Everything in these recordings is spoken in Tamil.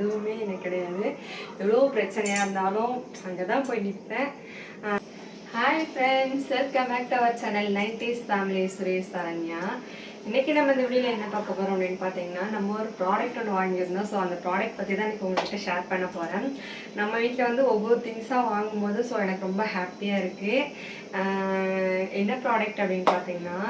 எதுவுமே எனக்கு கிடையாது. எவ்வளோ பிரச்சனையாக இருந்தாலும் அங்கே தான் போய் நிற்பேன். Hi friends welcome back to our channel nineties family Suresh Saranya இன்றைக்கி நம்ம இந்த வீடியோவில் என்ன பார்க்க போகிறோம் அப்படின்னு பார்த்தீங்கன்னா நம்ம ஒரு ப்ராடக்ட் ஒன்று வாங்கியிருந்தோம். ஸோ அந்த ப்ராடக்ட் பற்றி தான் எனக்கு உங்கள்கிட்ட ஷேர் பண்ண போகிறேன் நம்ம வீட்டில் வந்து ஒவ்வொரு திங்ஸாக வாங்கும்போது ஸோ எனக்கு ரொம்ப ஹாப்பியாக இருக்குது என்ன ப்ராடக்ட் அப்படின்னு பார்த்தீங்கன்னா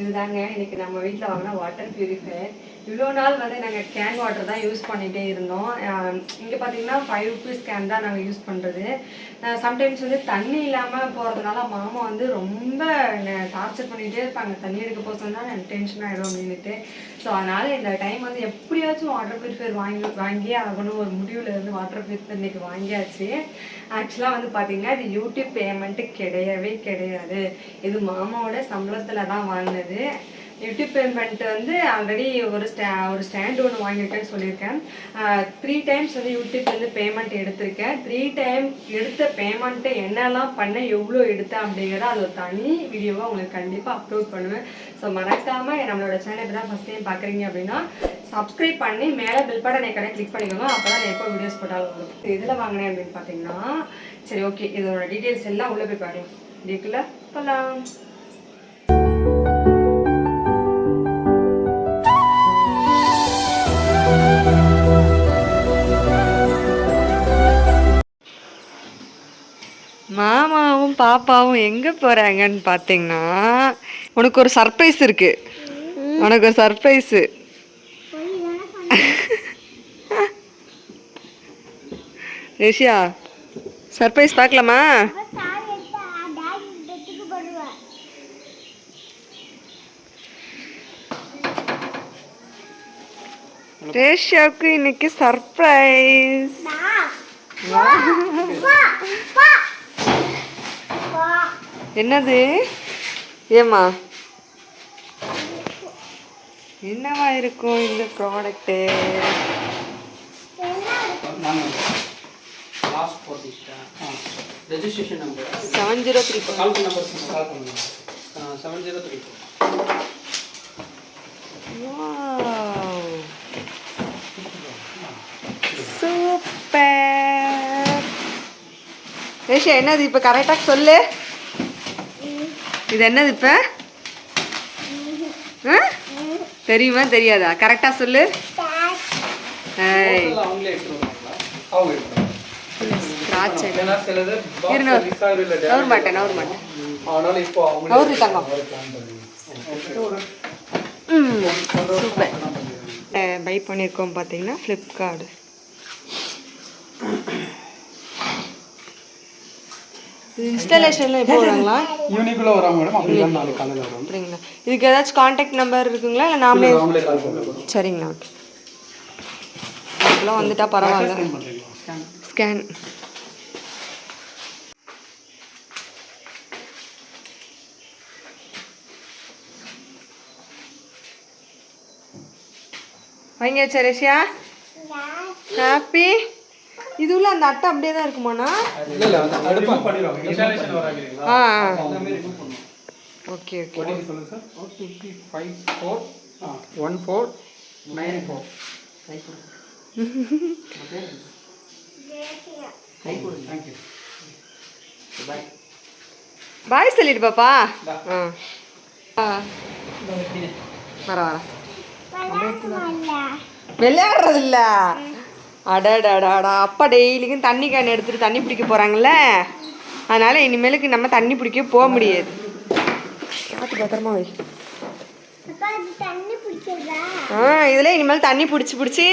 இதுதாங்க. இன்றைக்கி நம்ம வீட்டில் வாங்கின வாட்டர் பியூரிஃபையர் இவ்வளோ நாள் வந்து நாங்கள் கேன் வாட்டர் தான் யூஸ் பண்ணிகிட்டே இருந்தோம். இங்கே பார்த்தீங்கன்னா ஃபைவ் ருபீஸ் கேன் தான் நாங்கள் யூஸ் பண்ணுறது சம்டைம்ஸ் வந்து தண்ணி இல்லாமல் போகிறதுனால மாமா வந்து ரொம்ப டார்ச்சர் பண்ணிகிட்டே இருப்பாங்க. தண்ணி எடுக்க போக சொன்னால் எனக்கு டென்ஷன் ஆகிடும் அப்படின்ட்டு ஸோ அதனால் இந்த டைம் வந்து எப்படியாச்சும் வாட்டர் பியூரிஃபையர் வாங்கி வாங்கி ஆகணும். ஒரு முடிவில் இருந்து வாட்டர் பியூரிஃபையர் இன்னைக்கு வாங்கியாச்சு. ஆக்சுவலாக வந்து பார்த்தீங்கன்னா இது யூடியூப் பேமெண்ட்டு கிடையவே கிடையாது. இது மாமாவோட சம்பளத்தில் தான் வாங்கினது. யூடியூப் பேமெண்ட் வந்து ஆல்ரெடி ஒரு ஸ்டா ஒரு ஸ்டாண்ட் ஒன்று வாங்கியிருக்கேன்னு சொல்லியிருக்கேன். த்ரீ டைம்ஸ் வந்து யூடியூப்லேருந்து பேமெண்ட் எடுத்திருக்கேன். த்ரீ டைம் எடுத்த பேமெண்ட்டை என்னெல்லாம் பண்ணேன் எவ்வளோ எடுத்தேன் அப்படிங்கிறத அது ஒரு தனி வீடியோவாக உங்களுக்கு கண்டிப்பாக அப்லோட் பண்ணுவேன். ஸோ மறக்காமல் நம்மளோட சேனல் இப்போ தான் ஃபஸ்ட் டைம் பார்க்குறீங்க அப்படின்னா சப்ஸ்கிரைப் பண்ணி மேலே பில் பட்டன் கடை கிளிக் பண்ணிக்கோங்க. அப்போ தான் எப்போ வீடியோஸ் போட்டாலும் வரும். இதில் வாங்கினேன் அப்படின்னு பார்த்தீங்கன்னா சரி ஓகே இதோட டீட்டெயில்ஸ் எல்லாம் உள்ளே போய் பாருங்க. இதுக்குள்ள போகலாம் பாப்பாவும் எங்கே போகிறாங்கன்னு பார்த்தீங்கன்னா உனக்கு ஒரு சர்ப்ரைஸ் இருக்கு. உனக்கு ஒரு சர்ப்ரைஸு ரிஷியா சர்ப்ரைஸ் பார்க்கலாமா ரேஷியாவுக்கு இன்னைக்கு சர்ப்ரைஸ் என்னது? ஏம்மா? என்னவா இருக்கும் இந்த product registration number seven zero three call number call பண்ணுங்க செவன் ஜீரோ த்ரீ சூப்பர் ரேஷா என்னது? இப்போ கரெக்டாக சொல்லு. இது என்னது இப்போ? தெரியுமா தெரியாதா? கரெக்டாக சொல்லு. நவர் மாட்டேன் நவர் மாட்டேன் நவரு தங்கம் சூப்பர். பை பண்ணியிருக்கோம் பார்த்தீங்கன்னா ஃப்ளிப்கார்டு இன்ஸ்டாலேஷன்லாம் எப்போ வருங்களா யூனிக்குள்ள வராங்க மேடம் அப்படி நாளைக்கு காலையில் வரும். அப்படிங்களா? இதுக்கு ஏதாச்சும் காண்டாக்ட் நம்பர் இருக்குங்களா? இல்லை நாமளே அவங்களே கால் பண்ணுறோம் சரிங்கண்ணா ஓகே இதெல்லாம் வந்துட்டா பரவாயில்ல. ஸ்கேன் வாங்கியாச்சா ரேஷியா ஹாப்பி இதுல அந்த அட்டை அப்படியே தான் இருக்குமாண்ணா? ஆ okay okay. One four nine four bye சொல்லிடு பாப்பா. ஆ. ஆ. வர வர. விளையாடுறது இல்ல அடடடாடா அப்பா டெய்லிக்கும் தண்ணி கேன் எடுத்துட்டு தண்ணி பிடிக்க போறாங்கல்ல? அதனால இனிமேலுக்கு நம்ம தண்ணி பிடிக்க போக முடியாது. பார்த்து பத்திரமா வை. ஆ இதில் இனிமேல் தண்ணி பிடிச்சி பிடிச்சி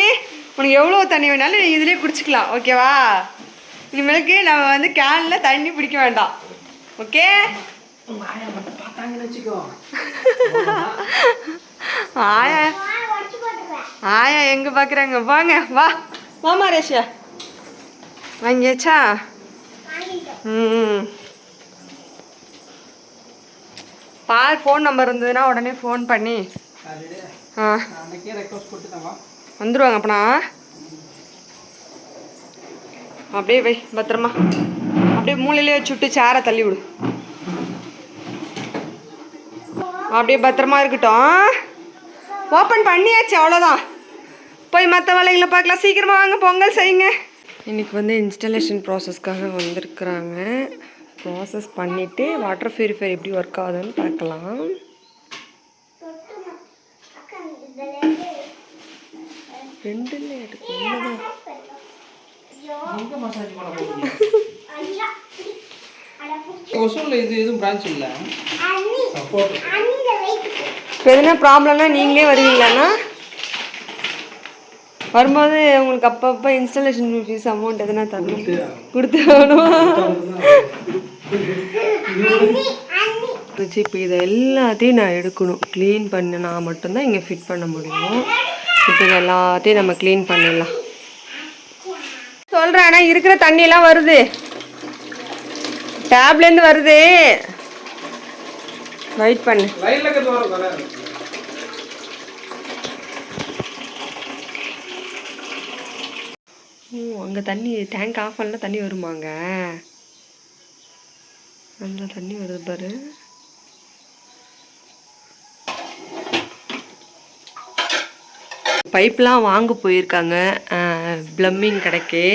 உனக்கு எவ்வளோ தண்ணி வேணாலும் இதுலேயே குடிச்சிக்கலாம் ஓகேவா இனிமேலுக்கு நம்ம வந்து கேனில் தண்ணி பிடிக்க வேண்டாம் ஓகே ஆயா. ஆயா எங்கே பார்க்குறாங்க வாங்க வா. வாமா ரேஷியா. வாங்கியாச்சா ம் பார் ஃபோன் நம்பர் இருந்ததுன்னா உடனே ஃபோன் பண்ணி. ஆ. வந்துடுவாங்க அப்பனா? அப்படியே வை பத்திரமா. அப்படியே மூலையிலே வச்சு விட்டு சேரை தள்ளி விடு. அப்படியே பத்திரமா இருக்கட்டும். ஓப்பன் பண்ணியாச்சு அவ்வளோதான் போய் மற்ற வேலைகளை பார்க்கலாம். சீக்கிரமாக வாங்க பொங்கல் செய்யுங்க. இன்னைக்கு வந்து இன்ஸ்டலேஷன் ப்ராசஸ்க்காக வந்திருக்கிறாங்க. ப்ராசஸ் பண்ணிவிட்டு வாட்டர் பியூரிஃபை எப்படி ஒர்க் ஆகுதுன்னு பார்க்கலாம். இப்போ எதுனா ப்ராப்ளம்னா நீங்களே வருவீங்களாண்ணா? வரும்போது உங்களுக்கு அப்பப்போ இன்ஸ்டாலேஷன் ஃபீஸ் அமௌண்ட் எதுனா தரணும். கொடுத்து இருந்துச்சு இப்போ இதை எல்லாத்தையும் நான் எடுக்கணும். க்ளீன் பண்ணினா மட்டும்தான் இங்கே ஃபிட் பண்ண முடியும். இப்போ இது எல்லாத்தையும் நம்ம க்ளீன் பண்ணிடலாம். சொல்கிறேன் ஆனால் இருக்கிற தண்ணியெல்லாம் வருது. டேப்லேருந்து வருது. வெயிட் பண்ணு லைனில் இருக்கிறது வரும் தானே ஓ அங்கே தண்ணி டேங்க் ஆஃப் பண்ணல தண்ணி வருமாங்க? நல்லா தண்ணி வருது பாரு. பைப்லாம் வாங்க போயிருக்காங்க. ப்ளம்மிங் கடைக்கு.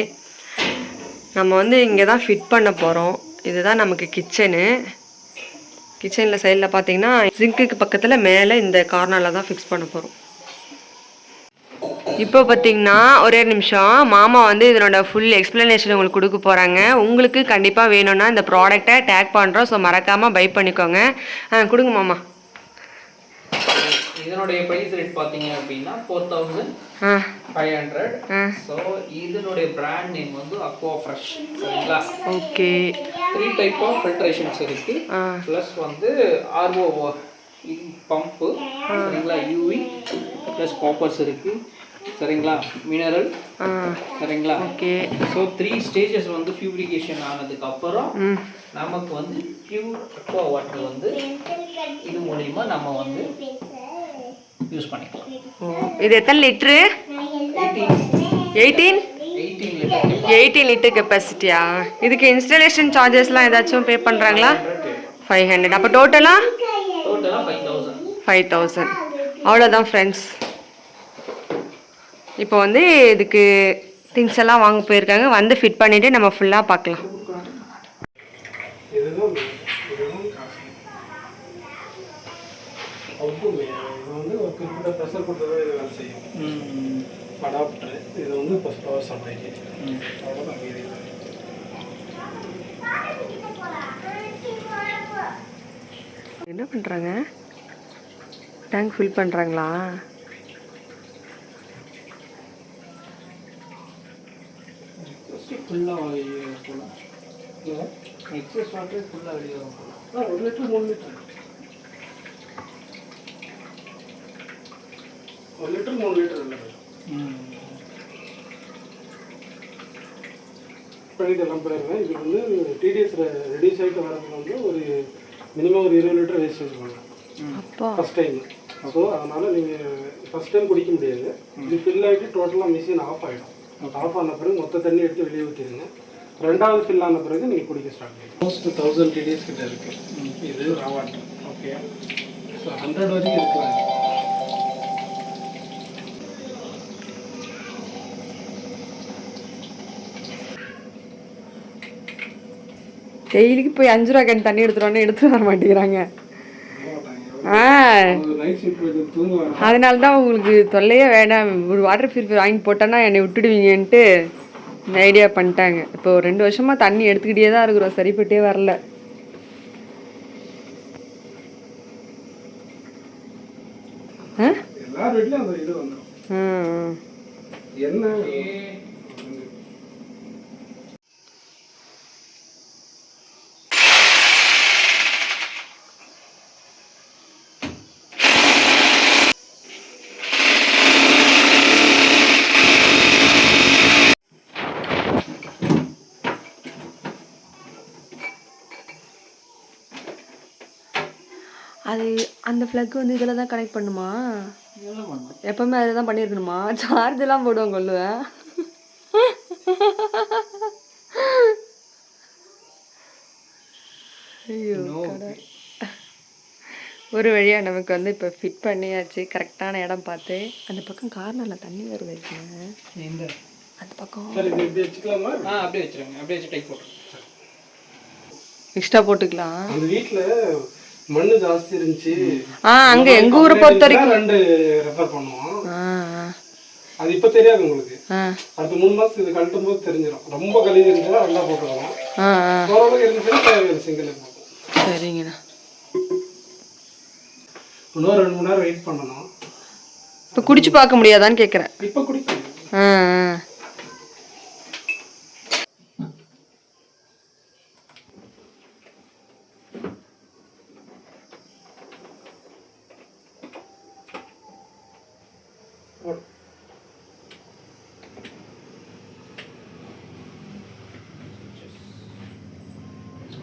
நம்ம வந்து இங்கே தான் ஃபிட் பண்ண போகிறோம் இதுதான் நமக்கு கிச்சனு கிச்சனில் சைடில் பார்த்தீங்கன்னா ஜிங்க்குக்கு பக்கத்தில் மேலே இந்த கார்னரில் தான் ஃபிக்ஸ் பண்ண போகிறோம் இப்போ பார்த்தீங்கன்னா ஒரே நிமிஷம். மாமா வந்து இதனோட ஃபுல் எக்ஸ்ப்ளனேஷன் உங்களுக்கு கொடுக்க போகிறாங்க உங்களுக்கு கண்டிப்பாக வேணும்னா இந்த ப்ராடக்ட்டை டேக் பண்ணுறோம் ஸோ மறக்காமல் பை பண்ணிக்கோங்க. ஆ கொடுங்க மாமா. இதனுடைய ப்ரைஸ் ரேட் பார்த்தீங்க அப்படின்னா four thousand five hundred so இதனுடைய பிராண்ட் நேம் வந்து அக்வா ஃப்ரெஷ் சரிங்களா? Okay. Three type of filtrations இருக்கு. ப்ளஸ் வந்து ஆர்ஓ பம்பு சரிங்களா? யூவி ப்ளஸ் காப்பர்ஸ் இருக்கு. சரிங்களா? மினரல்? சரிங்களா? ஓகே. ஸோ த்ரீ ஸ்டேஜஸ் வந்து பியூரிகேஷன் ஆனதுக்கு அப்புறம் நமக்கு வந்து பியூர் அக்வா வாட்டர் வந்து இது மூலியமா நம்ம வந்து யூஸ் பண்ணிக்கலாம். இது எத்தனை லிட்ரு? எயிட்டீன் எயிட்டீன் லிட்டர் கெப்பாசிட்டியா இதுக்கு இன்ஸ்டலேஷன் சார்ஜஸ்லாம் ஏதாச்சும் பே பண்ணுறாங்களா ஃபைவ் ஹண்ட்ரட் அப்போ டோட்டலாக ஃபைவ் தௌசண்ட் அவ்வளோதான் ஃப்ரெண்ட்ஸ் இப்போ வந்து இதுக்கு திங்ஸ் எல்லாம் வாங்க போயிருக்காங்க. வந்து ஃபிட் பண்ணிவிட்டு நம்ம ஃபுல்லாக பார்க்கலாம். இதுதான் இதுதான் காசு அவுட்டுமே இது வந்து ஒரு குறிப்பிட்ட ப்ரெஷர் கொடுத்து தான் இது வேலை செய்யும் அடாப்டர் இது வந்து இப்போ பவர் சப்ளைக்கு அவ்வளோதான் மீதி இல்லை. என்ன பண்ணுறாங்க டேங்க் ஃபில் பண்ணுறாங்களா ஃபுல்லாக வெளியே போகலாம் எக்ஸஸ் வாட்டர் ஃபுல்லாக வெளியே வரும் போகலாம் ஆ ஒரு லிட்டர் மூணு லிட்டர். ஒரு லிட்டர் மூணு லிட்டர் இல்லை. பண்ணிட்டு எல்லாம் இது வந்து டிடிஎஸ் ரெடியூஸ் ஆகிட்டு வரதுக்கு வந்து ஒரு மினிமம் ஒரு இருபது லிட்டர் வேஸ்டேஜ் பண்ணலாம் அப்பா. ஃபஸ்ட் டைம் ஸோ அதனால் நீங்கள் ஃபஸ்ட் டைம் குடிக்க முடியாது. இது ஃபில் ஆகிட்டு டோட்டலாக மிஷின் ஆஃப் ஆகிடும் ஆஃப் ஆன பிறகு மொத்த தண்ணி எடுத்து வெளியே ஊற்றிடுங்க ரெண்டாவது ஃபில் ஆன பிறகு நீங்கள் குடிக்க ஸ்டார்ட் பண்ணுங்க மோஸ்ட் தௌசண்ட் டிடிஎஸ் கிட்ட இருக்குது இது ராவாட் ஓகே ஸோ ஹண்ட்ரட் வரைக்கும் இருக்கலாம். டெய்லிக்கு போய் அஞ்சு ரூபா கேன் தண்ணி எடுத்துருவானே எடுத்து வர மாட்டேங்கிறாங்க ஆ நைட் ஷிஃப்ட் வந்து தூங்குவாங்க அதனால தான் உங்களுக்கு தொல்லையே வேணாம். ஒரு வாட்டர் பியூரிஃபை வாங்கி போட்டோன்னா என்னை விட்டுடுவீங்கன்ட்டு ஐடியா பண்ணிட்டாங்க. இப்போ ரெண்டு வருஷமா தண்ணி எடுத்துக்கிட்டே தான் இருக்கிறோம். சரிப்பட்டே வரல. ஆ எல்லார் வீட்லையும் அந்த இது வந்துடும் ம் என்ன அது ஃப்ளக் வந்து இதில் தான் கனெக்ட் பண்ணுமா? எப்பவுமே அதில் தான் பண்ணியிருக்கணுமா சார்ஜ் எல்லாம் போடுவாங்க கொள்ளுவேன் ஐயோ. ஒரு வழியாக நமக்கு வந்து இப்போ ஃபிட் பண்ணியாச்சு கரெக்டான இடம் பார்த்து. அந்த பக்கம் கார்னரில் தண்ணி வருது இருக்குங்க அந்த பக்கம். அப்படியே வச்சிருங்க. அப்படியே வச்சு டைப் போட்டு எக்ஸ்ட்ரா போட்டுக்கலாம். வீட்ல மண்ணு ஜாஸ்தி இருந்துச்சு. ஆ அங்க எங்க ஊரை பொறுத்த வரைக்கும் ரெண்டு ரெஃபர் பண்ணுவோம். அது இப்ப தெரியாது உங்களுக்கு. அடுத்த மூணு மாசம் இது கழட்டும் போது தெரிஞ்சிடும் ரொம்ப கழிஞ்சு இருந்துச்சுன்னா ரெண்டா போட்டுக்கலாம் ஓரளவுக்கு இருந்துச்சுன்னா தேவையான சிங்கிள் போதும் சரிங்கண்ணா. இன்னும் ரெண்டு மணி நேரம் வெயிட் பண்ணணும். இப்போ குடிச்சு பார்க்க முடியாதான்னு கேட்குறேன் இப்ப குடிக்கணும்.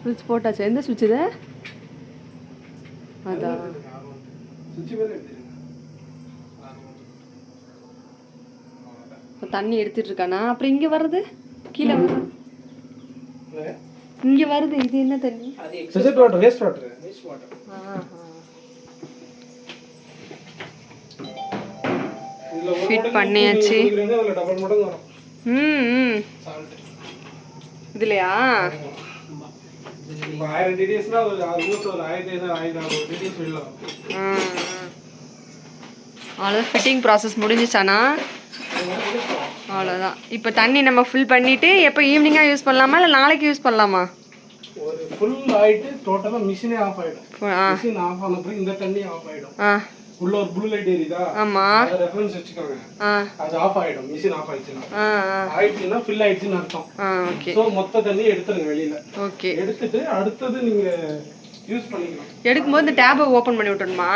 சுவிட்ச் போட்டாச்சு? எந்த சுவிட்ச் இது? அதான். இப்போ தண்ணி எடுத்துட்டு இருக்கானா? அப்புறம் இங்கே வருது கீழே வருது? இங்கே? வருது. இது என்ன தண்ணி? அது ரிசல்ட் வாட்டர் வேஸ்ட் வாட்டர் மடங்கு பண்ணியாச்சு. ம் ம். இதுலையா? இப்போ ஆயிரம் டிடிஎஸ்னா ஒரு ஆல்மோஸ்ட் ஒரு ஆயிரத்தி ஐநூறு ஆயிரத்தி அறுநூறு டிடிஎஸ் ஆ அவ்வளோதான் ஃபிட்டிங் ப்ராசஸ் முடிஞ்சிச்சானா அவ்வளோதான் இப்போ தண்ணி நம்ம ஃபில் பண்ணிவிட்டு எப்போ ஈவினிங்காக யூஸ் பண்ணலாமா இல்லை நாளைக்கு யூஸ் பண்ணலாமா? ஒரு ஃபுல் ஆயிட்டு டோட்டலாக மிஷினே ஆஃப் ஆயிடும். மிஷின் ஆஃப் ஆன இந்த தண்ணி ஆஃப் ஆயிடும். ஆ. உள்ள ஒரு ப்ளூ லைட் எரியுதா அதை ரெஃபரன்ஸ் வச்சுக்கோங்க. அது ஆஃப் ஆயிடும். மிஷின் ஆஃப் ஆயிடுச்சுன்னா. ஆ ஆ. ஆயிடுச்சுன்னா ஃபில் ஆயிடுச்சுன்னு அர்த்தம். ஸோ மொத்த தண்ணி எடுத்துருங்க வெளியில. ஓகே எடுத்துட்டு அடுத்தது நீங்க யூஸ் பண்ணிக்கலாம். எடுக்கும்போது இந்த டேபை ஓப்பன் பண்ணி விட்டணுமா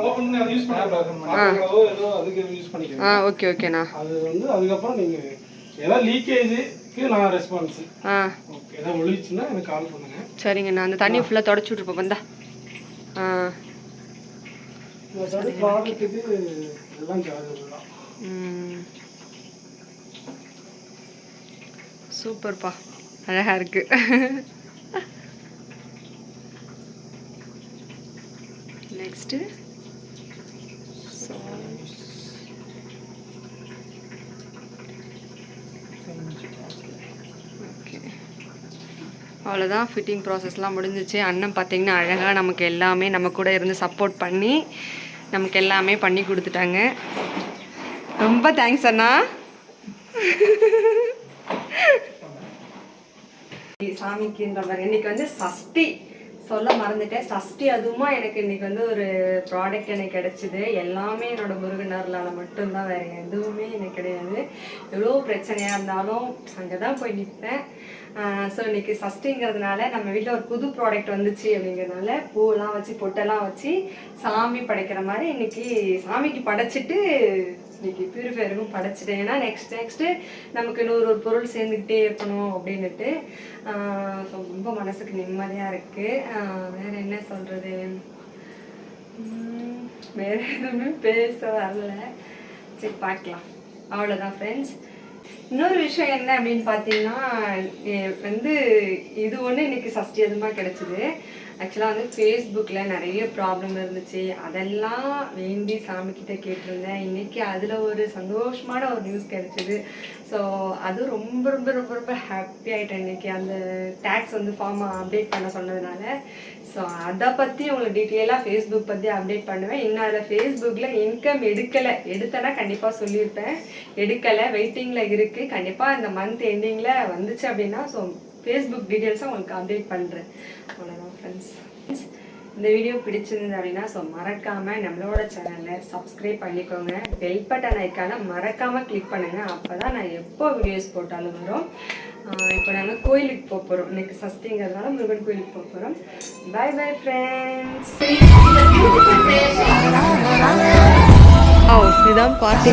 ஓப்பன் பண்ணி அதை யூஸ் பண்ணக்கூடாது ஏதோ அதுக்கு யூஸ் பண்ணிக்கலாம். ஆ ஓகே ஓகேண்ணா அது வந்து அதுக்கப்புறம் நீங்க ஏதாவது லீக்கேஜுக்கு நான் ரெஸ்பான்ஸ் ஆ. ஓகே ஏதாவது ஒழிச்சுன்னா எனக்கு கால் பண்ணுங்க. சரிங்கண்ணா அந்த தண்ணியை ஃபுல்லாக தொடச்சி விட்ருப்போம் வந்தா ஆ. ப்ராடக்ட்டுக்கு எல்லாம் சார்ஜபிள் தான் சூப்பர்ப்பா. அழகா இருக்கு. நெக்ஸ்ட்டு அவ்வளோதான் ஃபிட்டிங் ப்ராசஸ்லாம் முடிஞ்சிச்சு. அண்ணன் பார்த்தீங்கன்னா அழகாக நமக்கு எல்லாமே நம்ம கூட இருந்து சப்போர்ட் பண்ணி நமக்கு எல்லாமே பண்ணி கொடுத்துட்டாங்க. ரொம்ப தேங்க்ஸ் அண்ணா. சாமிக்குன்ற மாதிரி இன்னைக்கு வந்து சஷ்டி. சொல்ல மறந்துட்டேன். சஷ்டி அதுவுமா எனக்கு இன்னைக்கு வந்து ஒரு ப்ராடக்ட் எனக்கு கிடைச்சிது. எல்லாமே என்னோட முருகனர்லால மட்டும்தான். வேற எதுவுமே எனக்கு கிடையாது. எவ்வளோ பிரச்சனையாக இருந்தாலும் அங்கே தான் போய் நிற்பேன் ஸோ இன்னைக்கு சஷ்டிங்கிறதுனால நம்ம வீட்டில் ஒரு புது ப்ராடக்ட் வந்துச்சு அப்படிங்கிறதுனால பூவெல்லாம் வச்சு பொட்டெல்லாம் வச்சு சாமி படைக்கிற மாதிரி இன்னைக்கு சாமிக்கு படைச்சிட்டு இன்னைக்கு பியூரிஃபையருக்கும் படைச்சிட்டேன். ஏன்னா நெக்ஸ்ட் நெக்ஸ்ட்டு நமக்கு இன்னொரு ஒரு பொருள் சேர்ந்துக்கிட்டே இருக்கணும் அப்படின்னுட்டு. ஸோ ரொம்ப மனசுக்கு நிம்மதியாக இருக்குது வேறு என்ன சொல்கிறது வேறு எதுவுமே பேச வரல. சரி பார்க்கலாம். அவ்வளோதான் ஃப்ரெண்ட்ஸ் இன்னொரு விஷயம் என்ன அப்படின்னு பார்த்தீங்கன்னா வந்து இது ஒன்று எனக்கு சஷ்டி அதுமாக கிடச்சிது ஆக்சுவலாக வந்து ஃபேஸ்புக்கில் நிறைய ப்ராப்ளம் இருந்துச்சு. அதெல்லாம் வேண்டி சாமிக்கிட்ட கேட்டிருந்தேன். இன்னைக்கு அதில் ஒரு சந்தோஷமான ஒரு நியூஸ் கிடைச்சிது. ஸோ அது ரொம்ப ரொம்ப ரொம்ப ரொம்ப ஹாப்பி ஆகிட்டேன் இன்றைக்கி அந்த டேக்ஸ் வந்து ஃபார்ம் அப்டேட் பண்ண சொன்னதுனால. ஸோ அதை பற்றி உங்களுக்கு டீட்டெயிலாக ஃபேஸ்புக் பற்றி அப்டேட் பண்ணுவேன். இன்னும் அதில் ஃபேஸ்புக்கில் இன்கம் எடுக்கலை. எடுத்தேன்னா கண்டிப்பாக சொல்லியிருப்பேன். எடுக்கலை. வெயிட்டிங்கில் இருக்குது கண்டிப்பாக இந்த மந்த் எண்டிங்கில் வந்துச்சு அப்படின்னா ஸோ ஃபேஸ்புக் டீட்டெயில்ஸும் உங்களுக்கு அப்டேட் பண்ணுறேன் அவ்வளோதான் ஃப்ரெண்ட்ஸ் இந்த வீடியோ பிடிச்சிருந்தது அப்படின்னா ஸோ மறக்காமல் நம்மளோட சேனலை சப்ஸ்கிரைப் பண்ணிக்கோங்க. பெல் பட்டன் ஐக்கான மறக்காமல் கிளிக் பண்ணுங்கள் அப்போ தான் நான் எப்போ வீடியோஸ் போட்டாலும் வரும். இப்போ நாங்கள் கோயிலுக்கு போக போகிறோம் இன்னைக்கு சஷ்டிங்கிறதுனால முருகன் கோயிலுக்கு போக போகிறோம் பை பை ஃப்ரெண்ட்ஸ் இதுதான் பார்ட்டி